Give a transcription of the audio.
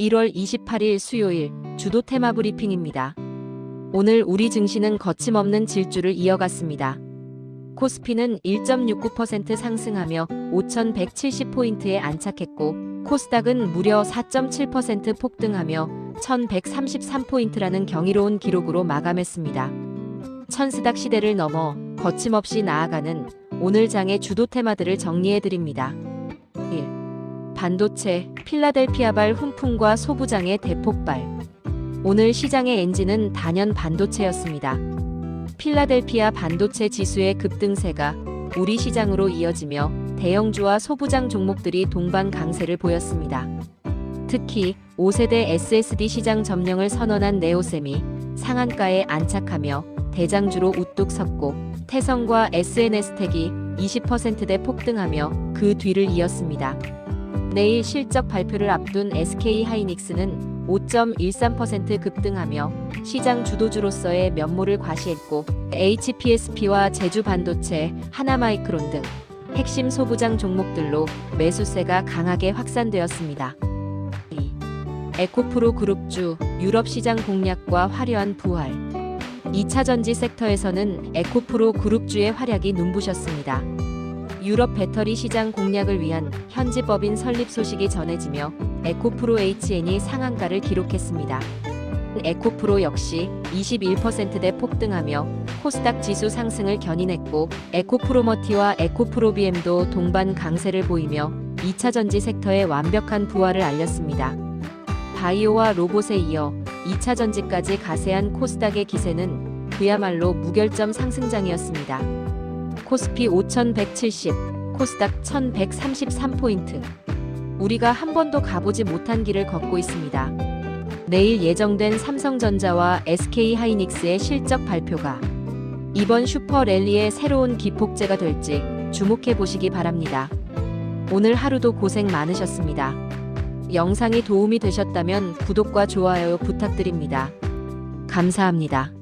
1월 28일 수요일 주도 테마 브리핑입니다. 오늘 우리 증시는 거침없는 질주를 이어갔습니다. 코스피는 1.69% 상승하며 5,170포인트에 안착했고, 코스닥은 무려 4.7% 폭등하며 1,133포인트라는 경이로운 기록으로 마감했습니다. 천스닥 시대를 넘어 거침없이 나아가는 오늘 장의 주도 테마들을 정리해드립니다. 1. 반도체, 필라델피아발 훈풍과 소부장의 대폭발. 오늘 시장의 엔진은 단연 반도체였습니다. 필라델피아 반도체 지수의 급등세가 우리 시장으로 이어지며 대형주와 소부장 종목들이 동반 강세를 보였습니다. 특히 5세대 SSD 시장 점령을 선언한 네오셈이 상한가에 안착하며 대장주로 우뚝 섰고 태성과 SNS텍이 20%대 폭등하며 그 뒤를 이었습니다. 내일 실적 발표를 앞둔 SK 하이닉스는 5.13% 급등하며 시장 주도주로서의 면모를 과시했고 HPSP와 제주 반도체, 하나마이크론 등 핵심 소부장 종목들로 매수세가 강하게 확산되었습니다. 2. 에코프로 그룹주 유럽 시장 공략과 화려한 부활 2차 전지 섹터에서는 에코프로 그룹주의 활약이 눈부셨습니다. 유럽 배터리 시장 공략을 위한 현지 법인 설립 소식이 전해지며 에코프로 HN이 상한가를 기록했습니다. 에코프로 역시 21%대 폭등하며 코스닥 지수 상승을 견인했고 에코프로머티와 에코프로비엠도 동반 강세를 보이며 2차 전지 섹터의 완벽한 부활을 알렸습니다. 바이오와 로봇에 이어 2차 전지까지 가세한 코스닥의 기세는 그야말로 무결점 상승장이었습니다. 코스피 5170, 코스닥 1133포인트. 우리가 한 번도 가보지 못한 길을 걷고 있습니다. 내일 예정된 삼성전자와 SK 하이닉스의 실적 발표가 이번 슈퍼 랠리의 새로운 기폭제가 될지 주목해 보시기 바랍니다. 오늘 하루도 고생 많으셨습니다. 영상이 도움이 되셨다면 구독과 좋아요 부탁드립니다. 감사합니다.